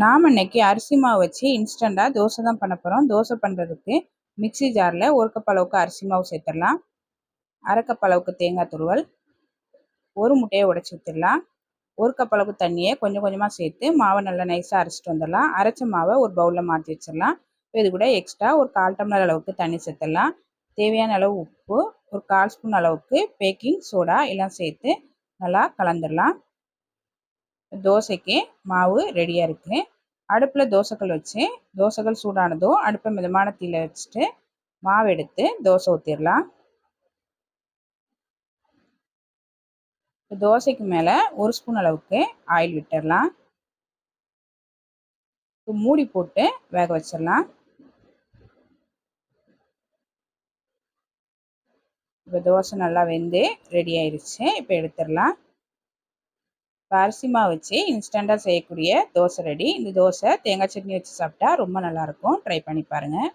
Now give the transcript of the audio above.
நாம் இன்னைக்கு அரிசி மாவு வச்சு இன்ஸ்டண்ட்டாக தோசை தான் பண்ண போகிறோம் தோசை பண்ணுறதுக்கு மிக்ஸி ஜாரில் ஒரு கப் அளவுக்கு அரிசி மாவு சேர்த்துடலாம். அரை கப் அளவுக்கு தேங்காய் துருவல் ஒரு முட்டையை உடச்சி ஊற்றிடலாம் ஒரு கப் அளவுக்கு தண்ணியை கொஞ்சம் கொஞ்சமாக சேர்த்து மாவை நல்லா நைஸாக அரைச்சிட்டு வந்துடலாம். அரைச்ச மாவை ஒரு பவுலில் மாற்றி வச்சிடலாம். இது கூட எக்ஸ்ட்ரா ஒரு கால் டம்ளர் அளவுக்கு தண்ணி சேர்த்துடலாம். தேவையான அளவு உப்பு ஒரு கால் ஸ்பூன் அளவுக்கு பேக்கிங் சோடா எல்லாம் சேர்த்து நல்லா கலந்துடலாம். தோசைக்கு மாவு ரெடியாக இருக்குது அடுப்பில் தோசைக்கல் வச்சு தோசைகள் சூடானதும் அடுப்பை மிதமான தீயில் வச்சுட்டு மாவு எடுத்து தோசை ஊற்றிடலாம் தோசைக்கு மேலே ஒரு ஸ்பூன் அளவுக்கு ஆயில் விட்டுடலாம் மூடி போட்டு வேக வச்சிடலாம் இப்போ தோசை நல்லா வெந்து ரெடி ஆயிடுச்சு இப்போ எடுத்துடலாம் இப்போ வச்சு இன்ஸ்டண்ட்டாக செய்யக்கூடிய தோசை ரெடி இந்த தோசை தேங்காய் சட்னி வச்சு சாப்பிட்டா ரொம்ப நல்லாயிருக்கும். ட்ரை பண்ணி பாருங்கள்